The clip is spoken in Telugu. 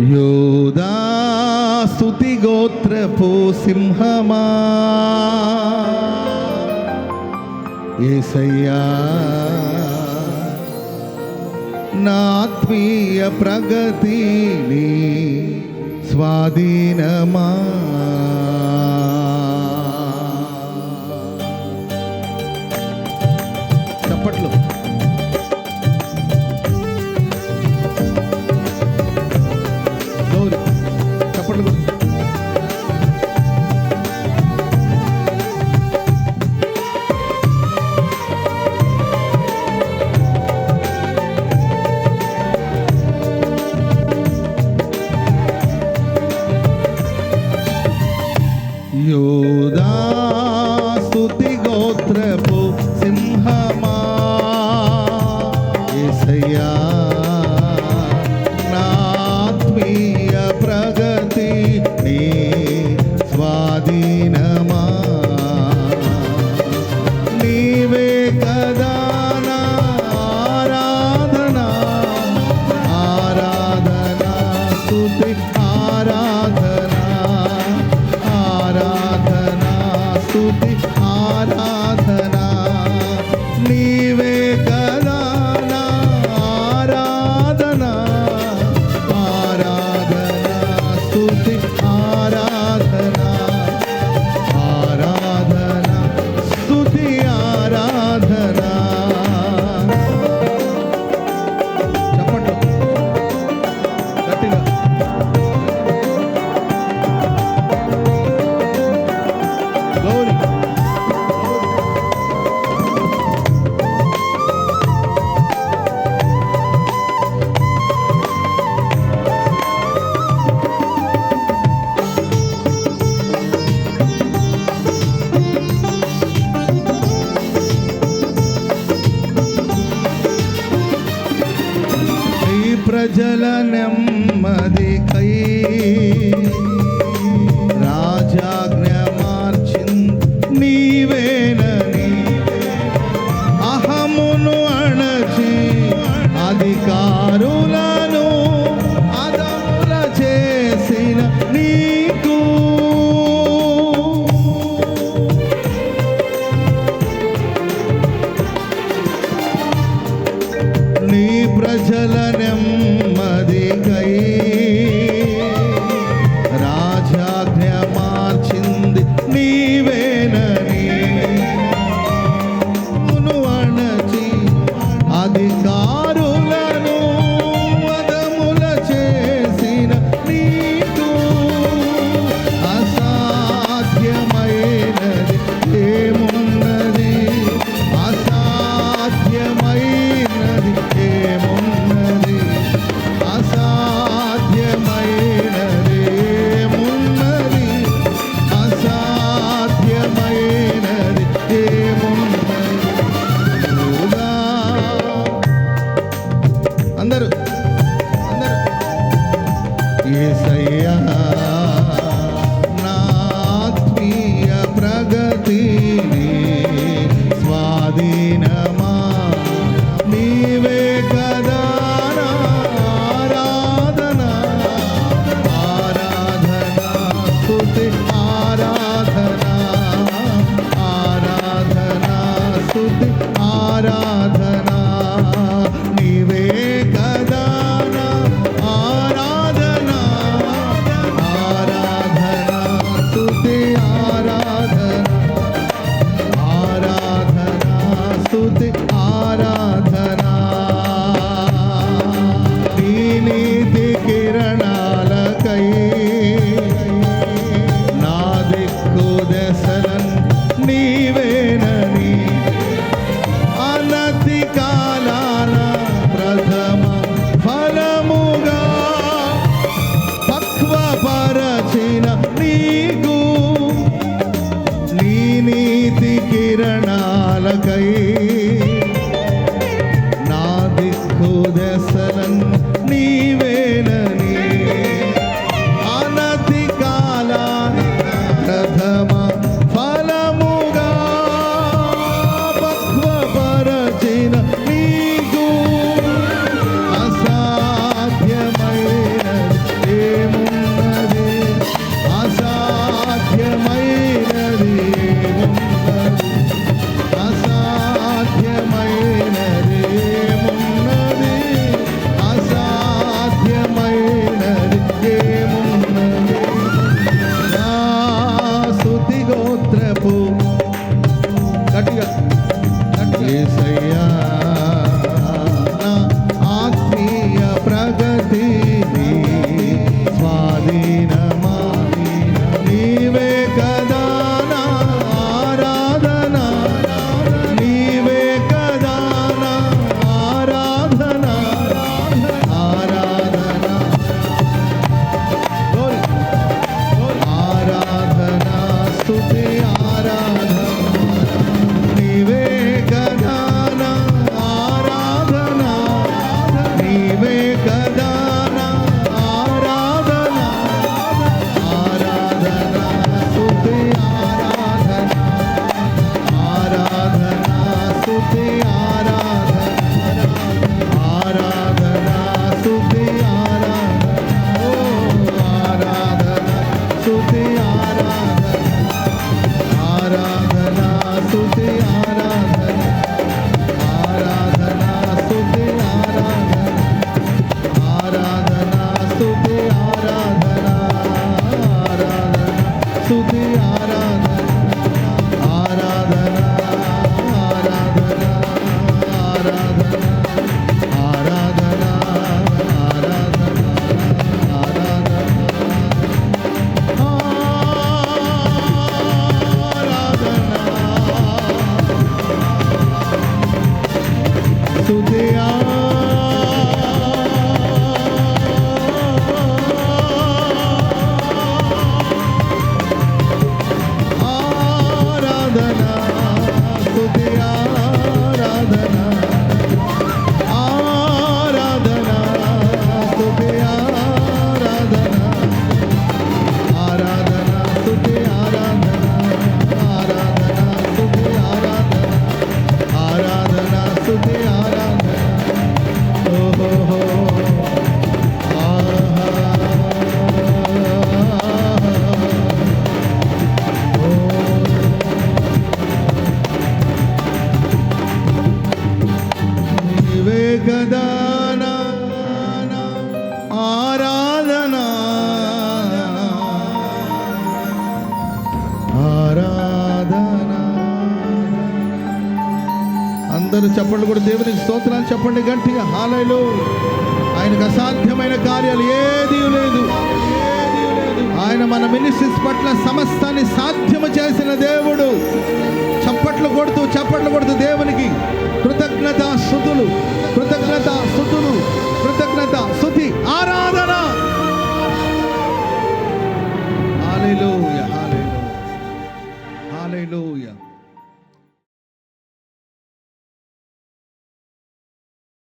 యోదా స్తుతి సింహమా. ఏసయ్యా నాత్మీయ ప్రగతిని స్వాధీనమా. Yo, जलन ఆరాధన. ఆరాధన. అందరూ చెప్పండి కూడా దేవునికి స్తోత్రాలు చెప్పండి గట్టిగా. హాలయలు ఆయనకు అసాధ్యమైన కార్యాలు ఏది లేదు. ఆయన మన మినిస్ట్రీస్ పట్ల సమస్తాన్ని సాధ్యము చేసిన దేవుడు. చప్పట్లు కొడుతూ చప్పట్లు కొడుతూ దేవునికి కృతజ్ఞత శృతులు